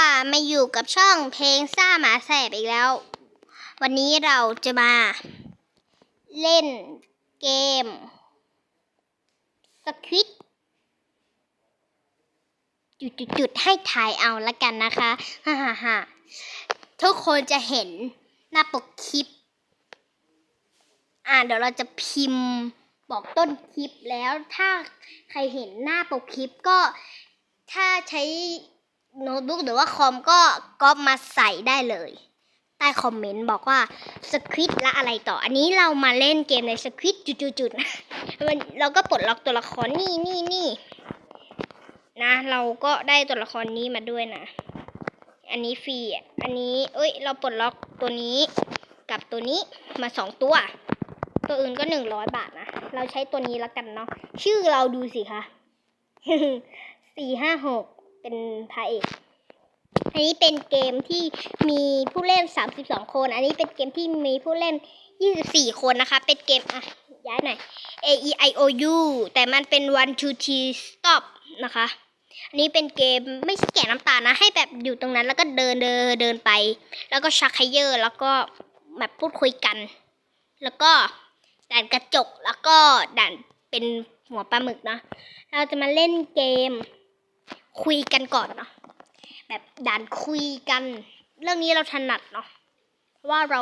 ค่ะมาอยู่กับช่องเพลงซ่าหมาแสบอีกแล้ว วันนี้เราจะมา เล่นเกมสควิตจุดๆให้ถ่ายเอาละกันนะคะฮ่าฮ่าฮ่าทุกคนจะเห็นหน้าปกคลิป อ่าเดี๋ยวเราจะพิมพ์บอกต้นคลิปแล้วถ้าใครเห็นหน้าปกคลิปก็ถ้าใช้ โน้ตบุ๊กหรือว่าคอมก็ก๊อปมาใส่ได้เลย ใต้คอมเมนต์บอกว่าสคริปต์และอะไรต่อ อันนี้เรามาเล่นเกมในสคริปต์จุดๆนะมันเราก็ปลดล็อกตัวละครนี่นี่นี่นะ เราก็ได้ตัวละครนี้มาด้วยนะ อันนี้ฟรีอะอันนี้เอ้ย เราปลดล็อกตัวนี้กับตัวนี้มาสองตัว ตัวอื่นก็หนึ่งร้อยบาทนะ เราใช้ตัวนี้แล้วกันเนาะชื่อเราดูสิคะสี่ห้าหก เป็นพระเอกอันนี้เป็นเกมที่มีผู้เล่น 32 คน อันนี้เป็นเกมที่มีผู้เล่น 24 คนนะคะ เป็นเกมอะย้ายหน่อย A E I O U แต่มันเป็น one two three stop นะคะ อันนี้เป็นเกมไม่ใช่แกะน้ำตาลนะ ให้แบบอยู่ตรงนั้นแล้วก็เดินเดินเดินไป แล้วก็ชักไคเยอร์ แล้วก็แบบพูดคุยกัน แล้วก็ด่านกระจก แล้วก็ด่านเป็นหัวปลาหมึกเนาะเราจะมาเล่นเกม คุยกันก่อนเนาะแบบด่านคุยกัน เรื่องนี้เราถนัดเนาะเพราะว่าเรา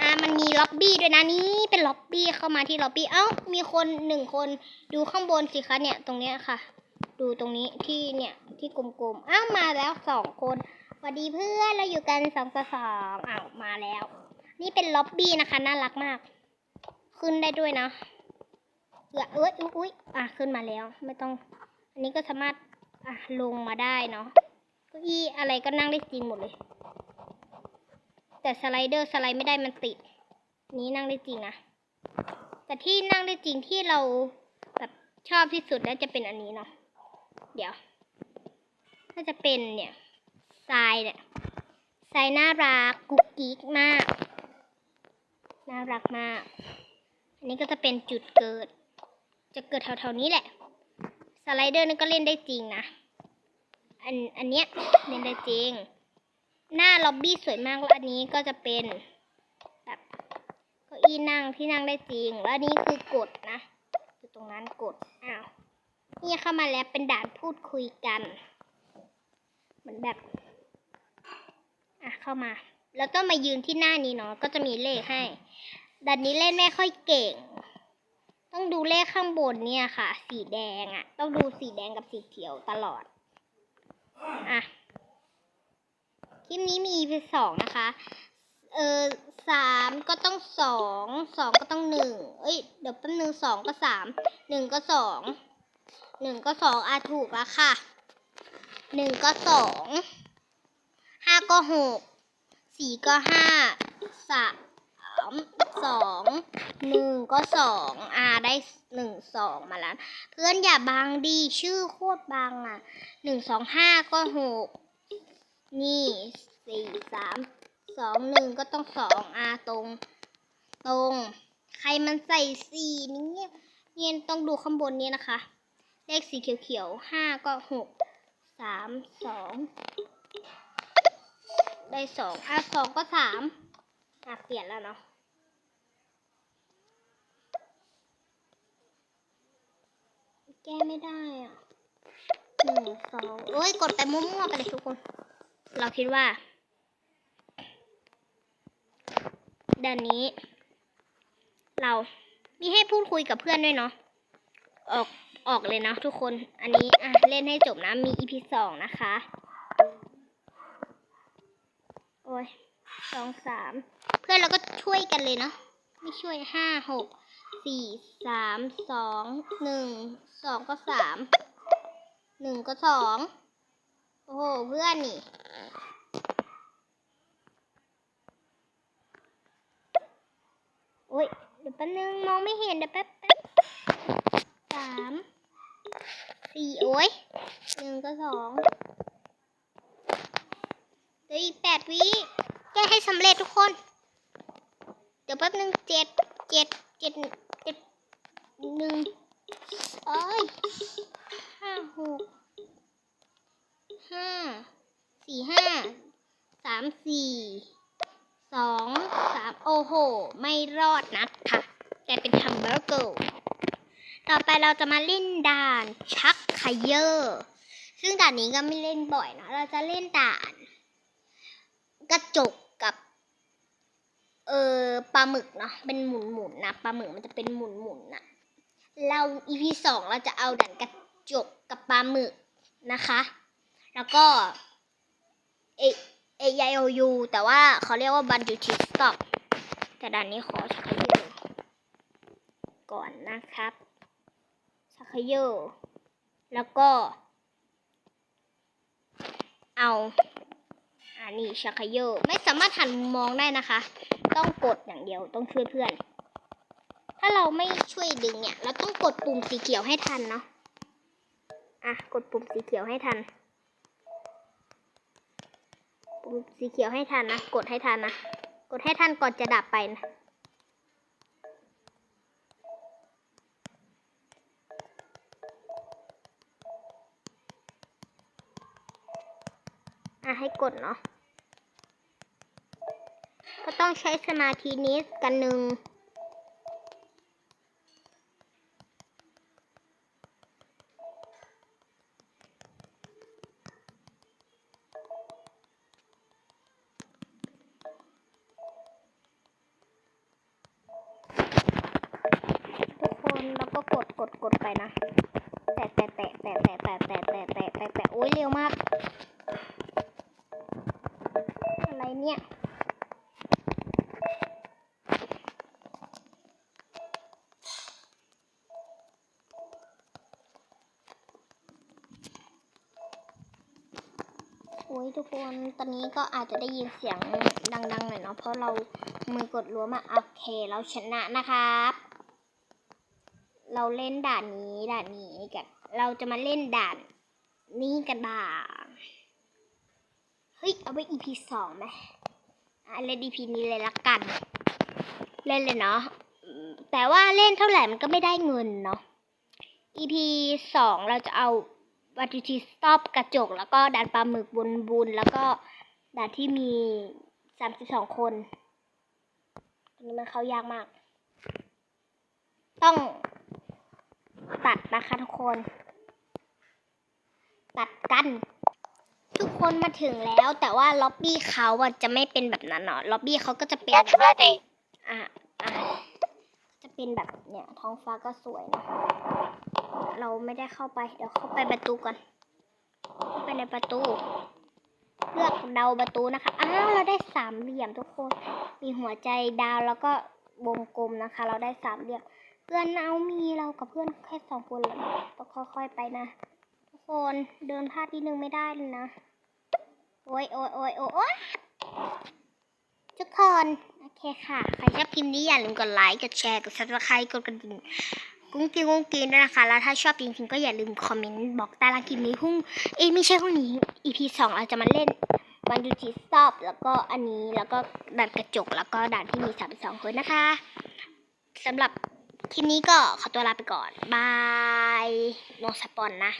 อ่ามันมีล็อบบี้ด้วยนะนี่เป็นล็อบบี้เข้ามาที่ล็อบบี้เอ้ามีคนหนึ่งคนดูข้างบนสิคะเนี่ยตรงเนี้ยค่ะ ดูตรงนี้ที่เนี่ยที่กลมๆอ้าวมาแล้วสองคนสวัสดีเพื่อนเราอยู่กันสองต่อสองอ้าวมาแล้ว นี่เป็นล็อบบี้นะคะน่ารักมาก ขึ้นได้ด้วยนะเอื้อเอ้ยอุ๊ยอุ๊ยอะขึ้นมาแล้วไม่ต้อง อันนี้ก็สามารถอะลงมาได้เนาะเก้าอี้อะไรก็นั่งได้จริงหมดเลย แต่สไลเดอร์สไลด์ไม่ได้มันติด นี้นั่งได้จริงนะ แต่ที่นั่งได้จริงที่เราแบบชอบที่สุดน่าจะเป็นอันนี้เนาะ เดี๋ยว น่าจะเป็นเนี่ยทรายเนี่ยทรายน่ารักกุ๊กกิ๊กมาก น่ารักมาก อันนี้ก็จะเป็นจุดเกิด จะเกิดแถวๆนี้แหละ ไลเดอร์นี่ก็เล่นได้จริงนะ อันอันเนี้ยเล่นได้จริง หน้าล็อบบี้สวยมากแล้วอันนี้ก็จะเป็นแบบเก้าอี้นั่งที่นั่งได้จริง แล้วอันนี้คือกดนะอยู่ตรงนั้นกดอ้าวนี่เข้ามาแล้วเป็นด่านพูดคุยกัน เหมือนแบบ อะเข้ามา แล้วก็มายืนที่หน้านี้เนาะก็จะมีเลขให้ด่านนี้เล่นไม่ค่อยเก่ง ต้องดูเลขข้างบนเนี่ยค่ะ สีแดงอะ่ะ ต้องดูสีแดงกับสีเขียวตลอด อะ คลิปนี้มี EP สองนะคะ เออสามก็ต้องสองสองก็ต้องหนึ่งเอ้ย เดี๋ยวแป๊บนึงสองก็สามหนึ่งก็สองหนึ่งก็สองอะถูกแล้วค่ะหนึ่งก็สองห้าก็หกสี่ก็ห้าสาม สองหนึ่งก็สองอ่าได้หนึ่งสองมาแล้ว เพื่อนอย่าบังดีชื่อโคตรบังอะหนึ่งสองห้าก็หกนี่สี่สามสองหนึ่งก็ต้องสองอาตรง ตรง ใครมันใส่สี่นี้เนี่ยต้องดูข้างบนนี้นะคะ เลขสีเขียวๆห้าก็หกสามสองได้สองอะสองก็สามอะเปลี่ยนแล้วเนาะแก้ไม่ได้อะหนึ่งสองโอ้ยกดไปมั่วๆไปเลยทุกคน เราคิดว่าด้านนี้ เรามีให้พูดคุยกับเพื่อนด้วยเนาะออกออกเลยนะทุกคน อันนี้อะเล่นให้จบนะ มี EP สองนะคะ โอ้ยสองสาม เพื่อนเราก็ช่วยกันเลยเนาะ ไม่ช่วยห้าหก สี่สามสองหนึ่งสองก็สามหนึ่งก็สองโอ้โหเพื่อนนี่โอ้ยเดี๋ยวแป๊บนึงมองไม่เห็นเดี๋ยวแป๊บแป๊บสามสี่โอ้ยหนึ่งก็สองเดี๋ยวอีกแปดวิแก้ให้สำเร็จทุกคน เดี๋ยวแป๊บนึงเจ็ดเจ็ด เจ็ดเจ็ดหนึ่งเอ้ยห้าหกห้าสี่ห้าสามสี่สองสามโอ้โห ไม่รอดนะคะกลายเป็นฮัมเบอร์เกอร์ต่อไปเราจะมาเล่นด่านชักไคเยอร์ซึ่งด่านนี้ก็ไม่เล่นบ่อยนะ เราจะเล่นด่าน กระจก เออปลาหมึกเนาะเป็นหมุนหมุนนะปลาหมึกมันจะเป็นหมุนหมุนนะเรา EP สองเราจะเอาด่านกระจกกับปลาหมึกนะคะ แล้วก็เอเอยโอยูแต่ว่าเขาเรียกว่าบันจูทีสต็อปแต่ด่านนี้ขอชักเยอก่อนนะครับชักเยอแล้วก็ เอาอันนี้ชักเยอไม่สามารถหันมุมมองได้นะคะ ต้องกดอย่างเดียวต้องช่วยเพื่อน ถ้าเราไม่ช่วยดึงเนี่ย เราต้องกดปุ่มสีเขียวให้ทันเนาะอะกดปุ่มสีเขียวให้ทัน ปุ่มสีเขียวให้ทันนะกดให้ทันนะกดให้ทันก่อนจะดับไปนะอะให้กดเนาะ ก็ต้องใช้สมาธินิดกันหนึ่งทุกคนแล้วก็กดกดกดไปนะแตะแตะแตะแตะแตะแตะแตะแตะแตะแตะแตะโอ้ยเร็วมาก อะไรเนี่ย โอ้ย ทุกคนตอนนี้ก็อาจจะได้ยินเสียงดังๆหน่อยเนาะเพราะเรามือกดรั้วมาโอเคเราชนะนะครับ เราเล่นด่านนี้ด่านนี้กันเราจะมาเล่นด่านนี้กันบ้างเฮ้ยเอาไว้ EP สองไหมอะเล่น EP นี้เลยละกัน เล่นเลยเนาะแต่ว่าเล่นเท่าไหร่มันก็ไม่ได้เงินเนาะ EP สองเราจะเอา วัตถุที่สต็อปกระจก แล้วก็ด่านปลาหมึกบุญบุญแล้วก็ด่านที่มีสามสิบสองคนอันนี้มันเข้ายากมาก ต้องตัดนะคะทุกคน ตัดกัน ทุกคนมาถึงแล้ว แต่ว่าล็อบบี้เขาอะจะไม่เป็นแบบนั้นเนาะล็อบบี้เขาก็จะเป็น Get ready. อะอะจะเป็นแบบเนี่ยท้องฟ้าก็สวยนะ เราไม่ได้เข้าไป เดี๋ยวเข้าไปประตูก่อนเข้าไปในประตู เลือกเดาประตูนะคะ อ้าวเราได้สามเหลี่ยมทุกคน มีหัวใจดาวแล้วก็วงกลมนะคะ เราได้สามเหลี่ยม เพื่อนเอามีเรากับเพื่อนแค่สองคนเลยต้องค่อยๆไปนะ ทุกคนเดินพลาดนิดนึงไม่ได้เลยนะ โอ้ยโอ้ยโอ้ยโอ้ยทุกคน โอเคค่ะ ใครชอบคลิปนี้อย่าลืมกดไลค์ กดแชร์ กดซับสไครต์กดกระดิ่ง กุ้งกิ้งกุ้งกิ้งด้วยนะคะ แล้วถ้าชอบจริงๆก็อย่าลืมคอมเมนต์บอกใต้ล่างกินนี้พรุ่งเอ้ไม่ใช่พรุ่งนี้ EP สองเราจะมาเล่นวันดูทีสต็อปแล้วก็อันนี้แล้วก็ด่านกระจกแล้วก็ด่านที่มีสามสองคนนะคะสำหรับคลิปนี้ก็ขอตัวลาไปก่อนบายโนสปอนนะ